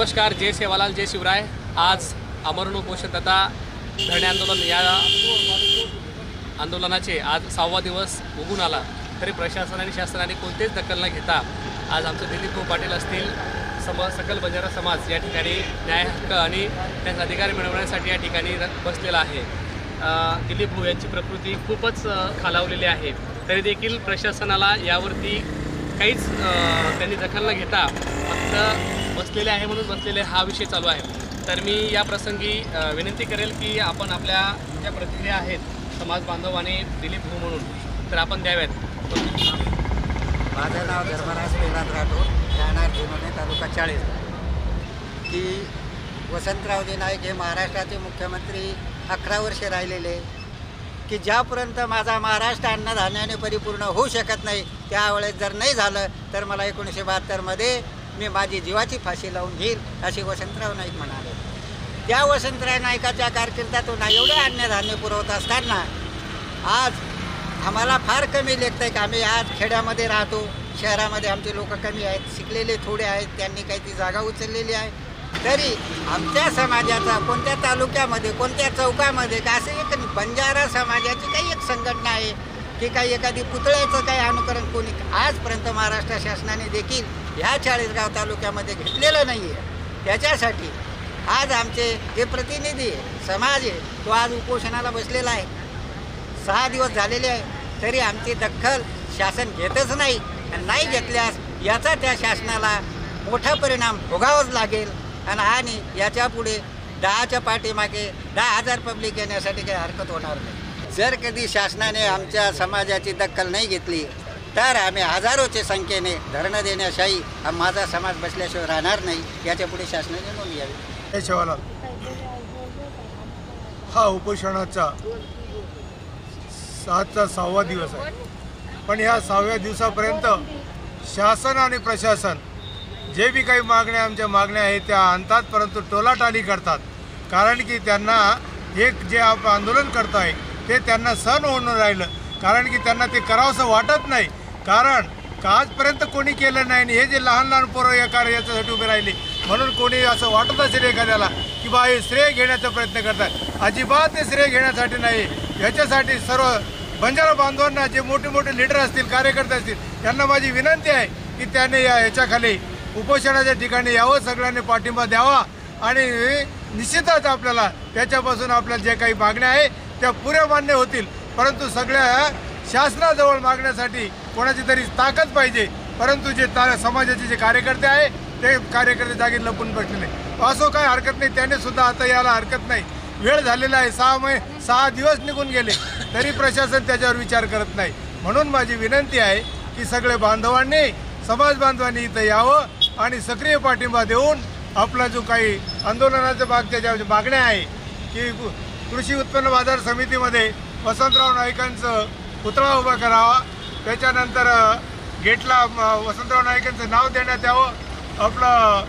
नमस्कार जय सेवालाल जय शिवराय. आज अमरण उपोषण तथा धरणे आंदोलन या आंदोलनाचे आज सहावा दिवस उगून आला. तरी प्रशासन आणि शासनाने कोणतेच दखल न घेता आज आमचे दिलीप भाऊ पाटील असतील सम सकल बंजारा समाज या ठिकाणी न्याय हक्क आणि त्यांचा अधिकार मिळवण्यासाठी या ठिकाणी र- बसलेला आहे. दिलीप भाऊ यांची प्रकृती खूपच खालावलेली आहे. तरी देखील प्रशासनाला यावरती काहीच त्यांनी दखल न घेता फक्त बसलेले आहे म्हणून बसलेले हा विषय चालू आहे. तर मी या प्रसंगी विनंती करेल की आपण आपल्या ज्या प्रतिक्रिया आहेत समाज बांधवाने दिलीप भाऊ म्हणून तर आपण द्याव्यात. माझं नाव धर्मराज विराट राठोड राहणार जुनोने तालुका चाळीस. की वसंतराव नाईक हे महाराष्ट्राचे मुख्यमंत्री अकरा वर्षे राहिलेले. की ज्यापर्यंत माझा महाराष्ट्र अन्नधान्याने परिपूर्ण होऊ शकत नाही त्यावेळेस जर नाही झालं तर मला एकोणीसशे बहात्तरमध्ये मी माझी जीवाची फाशी लावून घेईल असे वसंतराव नाईक म्हणाले. त्या वसंतराव नाईकाच्या कारकिर्दातून एवढे अन्नधान्य पुरवत असताना आज आम्हाला फार कमी लेखत आहे की आम्ही आज खेड्यामध्ये राहतो शहरामध्ये आमचे लोक कमी आहेत शिकलेले थोडे आहेत त्यांनी काही ती जागा उचललेली आहे. तरी आमच्या समाजाचा कोणत्या तालुक्यामध्ये कोणत्या चौकामध्ये का असं एक बंजारा समाजाची काही एक संघटना आहे की काही एखादी पुतळ्याचं काही अनुकरण कोणी आजपर्यंत महाराष्ट्र शासनाने देखील ह्या चाळीसगाव तालुक्यामध्ये घेतलेलं नाही आहे त्याच्यासाठी आज आमचे जे प्रतिनिधी आहे समाज आहे तो आज उपोषणाला बसलेला आहे. सहा दिवस झालेले आहे तरी आमची दखल शासन घेतच नाही आणि नाही घेतल्यास याचा त्या शासनाला मोठा परिणाम भोगावाच लागेल. आणि आणि याच्यापुढे दहाच्या पाठीमागे दहा हजार पब्लिक येण्यासाठी काही हरकत होणार नाही. जर कधी शासनाने आमच्या समाजाची दखल नाही घेतली तर आम्ही हजारोच्या संख्येने धरणं देण्याशाही हा माझा समाज बसल्याशिवाय राहणार नाही याच्यापुढे शासनाने नोंद घ्यावी. हा उपोषणाचा सातचा सहावा दिवस आहे. पण ह्या सहाव्या दिवसापर्यंत शासन आणि प्रशासन जे बी काही मागण्या आमच्या मागण्या आहेत त्या आणतात परंतु टोलाटाली करतात. कारण की त्यांना एक जे आप आंदोलन करताय ते त्यांना सण होऊन राहिलं. कारण की त्यांना ते करावंसं वाटत नाही. कारण का आजपर्यंत कोणी केलं नाही आणि हे जे लहान लहान पोरं या कार्य याच्यासाठी उभे राहिले म्हणून कोणी असं वाटत असेल एखाद्याला की बा हे श्रेय घेण्याचा प्रयत्न करतात. अजिबात ते श्रेय घेण्यासाठी नाही. याच्यासाठी सर्व बंजारा बांधवांना जे मोठे मोठे लीडर असतील कार्यकर्ते असतील त्यांना माझी विनंती आहे की त्याने या याच्याखाली उपोषणाच्या ठिकाणी यावं सगळ्यांनी पाठिंबा द्यावा आणि निश्चितच आपल्याला त्याच्यापासून आपल्या जे काही मागण्या आहे त्या पुऱ्या मान्य होतील. परंतु सगळ्या शासनाजवळ मागण्यासाठी कोणाची तरी ताकद पाहिजे. परंतु जे ता समाजाचे जे कार्यकर्ते आहे ते कार्यकर्ते जागी लपून बसलेले. असो काय हरकत नाही. त्याने सुद्धा आता यायला हरकत नाही. वेळ झालेला आहे. सहा महिने सहा दिवस निघून गेले. तरी प्रशासन त्याच्यावर विचार करत नाही. म्हणून माझी विनंती आहे की सगळे बांधवांनी समाज बांधवांनी इथं यावं आणि सक्रिय पाठिंबा देऊन आपला जो काही आंदोलनाच्या भाग ज्या मागण्या आहे की कृषी उत्पन्न बाजार समितीमध्ये वसंतराव नाईकांचं पुतळा उभा करावा. त्याच्यानंतर गेटला वसंतराव नाईकांचं नाव देण्यात यावं. आपलं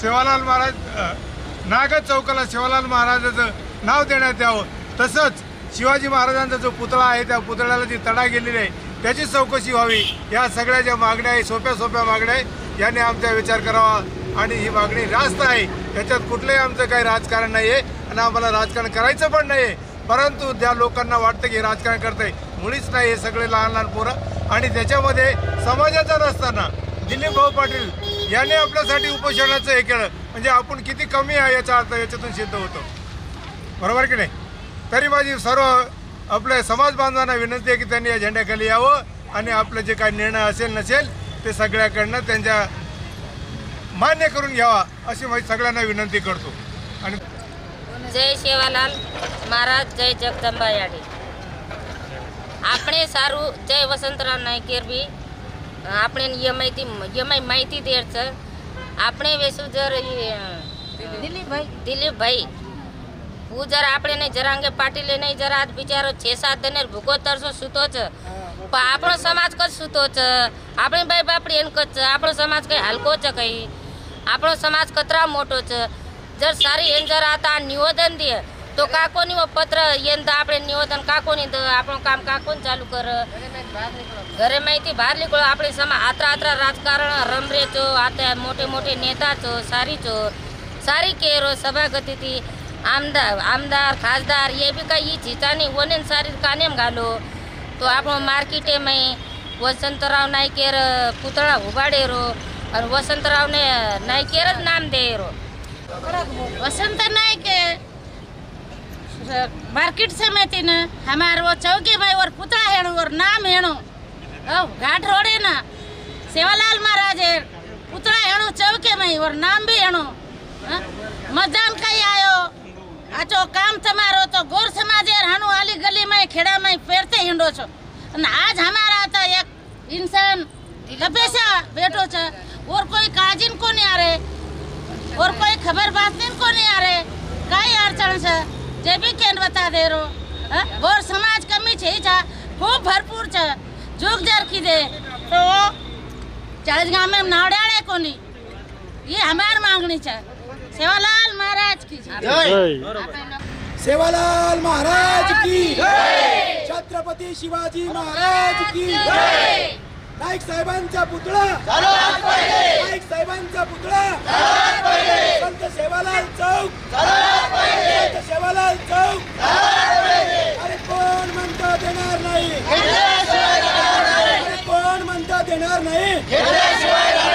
सेवालाल महाराज नागद चौकाला शिवालाल महाराजाचं नाव देण्यात यावं. तसंच शिवाजी महाराजांचा जो पुतळा आहे त्या पुतळ्याला जी तडा गेलेली आहे त्याची चौकशी व्हावी. या सगळ्या ज्या मागण्या आहे सोप्या सोप्या मागण्या आहे याने आमचा विचार करावा. आणि ही मागणी रास्त आहे. याच्यात कुठलंही आमचं काही राजकारण नाही आहे आणि आम्हाला राजकारण करायचं पण नाही आहे परंतु ज्या लोकांना वाटतं की राजकारण करतं आहे मुळीच नाही हे सगळे लहान लहान पोरं. आणि त्याच्यामध्ये समाजाचा नसताना दिलीप भाऊ पाटील यांनी आपल्यासाठी उपोषणाचं हे केलं. म्हणजे आपण किती कमी आहे याचा अर्थ याच्यातून सिद्ध होतो. बरोबर की नाही? तरी माझी सर्व आपल्या समाज बांधवांना विनंती आहे की त्यांनी या झेंड्याखाली यावं आणि आपलं जे काही निर्णय असेल नसेल ते सगळ्याकडनं त्यांच्या मान्य करून घ्यावा अशी माझी सगळ्यांना विनंती करतो आणि જય સેવાલાલ મહારાજ જય જગદંબા યાડી આપણે સારું જય વસંતરાવ નાયકેર બી આપણે યમાઈથી યમાઈ માહિતી દેર છે આપણે વેસુ જર દિલીપભાઈ દિલીપભાઈ હું જરા આપણે નહીં જરાંગે પાટીલે નહીં જરા આજ બિચારો છે સાત દને ભૂકો તરસો સૂતો છે પણ આપણો સમાજ કદ સૂતો છે આપણે ભાઈ બાપડી એમ કદ છે આપણો સમાજ કઈ હલકો છે કઈ આપણો સમાજ કતરા મોટો છે જર સારી એમ જર આ નિવેદન દે તો કાકોની પત્ર એમ તો આપણે નિવેદન કાકોની આપણું કામ કાકોને ચાલુ કર ઘરે માહિતી બહાર નીકળો આપણે સમા આતરા આતરા રાજકારણ રમરે છો આતે મોટે મોટે નેતા છો સારી છો સારી કેરો સભાગતિથી આમદાર આમદાર ખાસદાર એ બી કાંઈ એ જીતાની ઓને સારી કાનેમ ગાલો તો આપણો માર્કેટેમાં વસંતરાવ નાયકેર પૂતળા ઉભાડેરો અને વસંતરાવને નાયકેર જ નામ દેરો વસંત નાયકે માર્કેટ સમિતિ ને હમારે વો ચૌકી ભાઈ ઓર પુતળા હેણું, ઓર નામ હેણું. ઘાટ રોડે ના સેવાલાલ મહારાજે પુતળા હેણું, ચૌકે માં ઓર નામ ભી હેણું. મતદાન કઈ આયો? આ તો કામ તમારો તો ગોર સમાજે હાણું આલી ગલીમાં, ખેડામાં ફેરતે હિંડો છો. અને આજ અમારા હતા એક ઇન્સાન કપેસા બેઠો છે. और कोई काजिन को नहीं आ रहे। और कोई खबर बात नहीं को नहीं आ रहे। कई अड़चन से? जे भी केन बता दे रो। हाँ? और समाज कमी छे छा खूब भरपूर छ जुग जर की दे। तो चालीस गाँव में नावड़ाड़े को नहीं। ये हमार मांगनी छ सेवालाल महाराज की सेवालाल महाराज की। छत्रपती शिवाजी महाराज की। नाईक साहेबांचा पुतळा. नाईक साहेबांचा पुतळा. संत सेवालाल चौक. संत सेवालाल चौक.